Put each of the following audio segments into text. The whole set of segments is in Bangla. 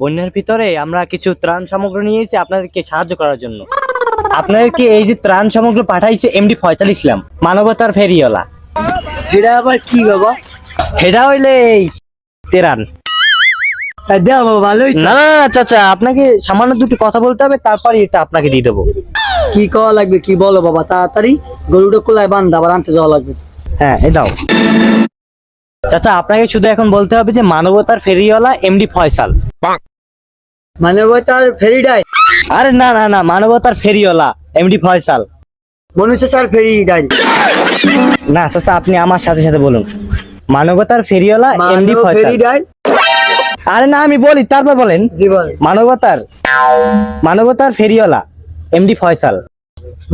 বন্যার ভিতরে আমরা কিছু ত্রাণ সামগ্রী নিয়ে এসেছি সাহায্য করার জন্য। এই যে ত্রাণ সামগ্রী পাঠাইছে মানবতার ফেরিওয়ালা। এটা আবার কি বাবা? এটা হইলে তেরান। তা ভালোই না না না, চাচা আপনাকে সামান্য দুটি কথা বলতে হবে তারপর এটা আপনাকে দিয়ে দেবো। কি কওয়া লাগবে কি বলো বাবা তাড়াতাড়ি। গরুটা কোলায় বান্ধা আবার আনতে যাওয়া লাগবে। হ্যাঁ এই দাও। চাচা আপনাকে শুধু এখন বলতে হবে যে মানবতার ফেরিওয়ালা এমডি ফয়সাল। মানে ওই তার ফেরিডাই? আরে না না না মানবতার ফেরিওয়ালা এমডি ফয়সাল। মনে হচ্ছে স্যার ফেরি না চাচা আপনি আমার সাথে সাথে বলুন। মানবতার ফেরিওয়ালা এমডি ফয়সাল। ফেরি ডাই আরে না আমি বলি তারপর বলেন। জি বল। মানবতার মানবতার ফেরিওয়ালা এমডি ফয়সাল।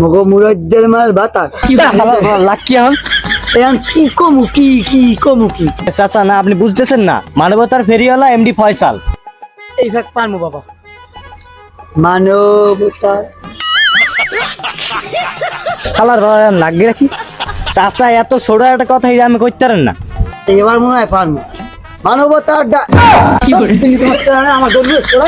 মগো মুরজ্জের মাল বাতাস। লাকি হন। এখন কি কমু কি কি কমু কি? চাচা না আপনি বুঝতেছেন না। মানবতার ফেরিওয়ালা এমডি ফয়সাল। এই ফেক পারমু বাবা। মানবতা খালার লাগিয়ে রাখি চাচা এত ছোট একটা কথা আমি করতে পারেন না। এবার মনে হয় পারমু। মানবতার আমার গরু এসো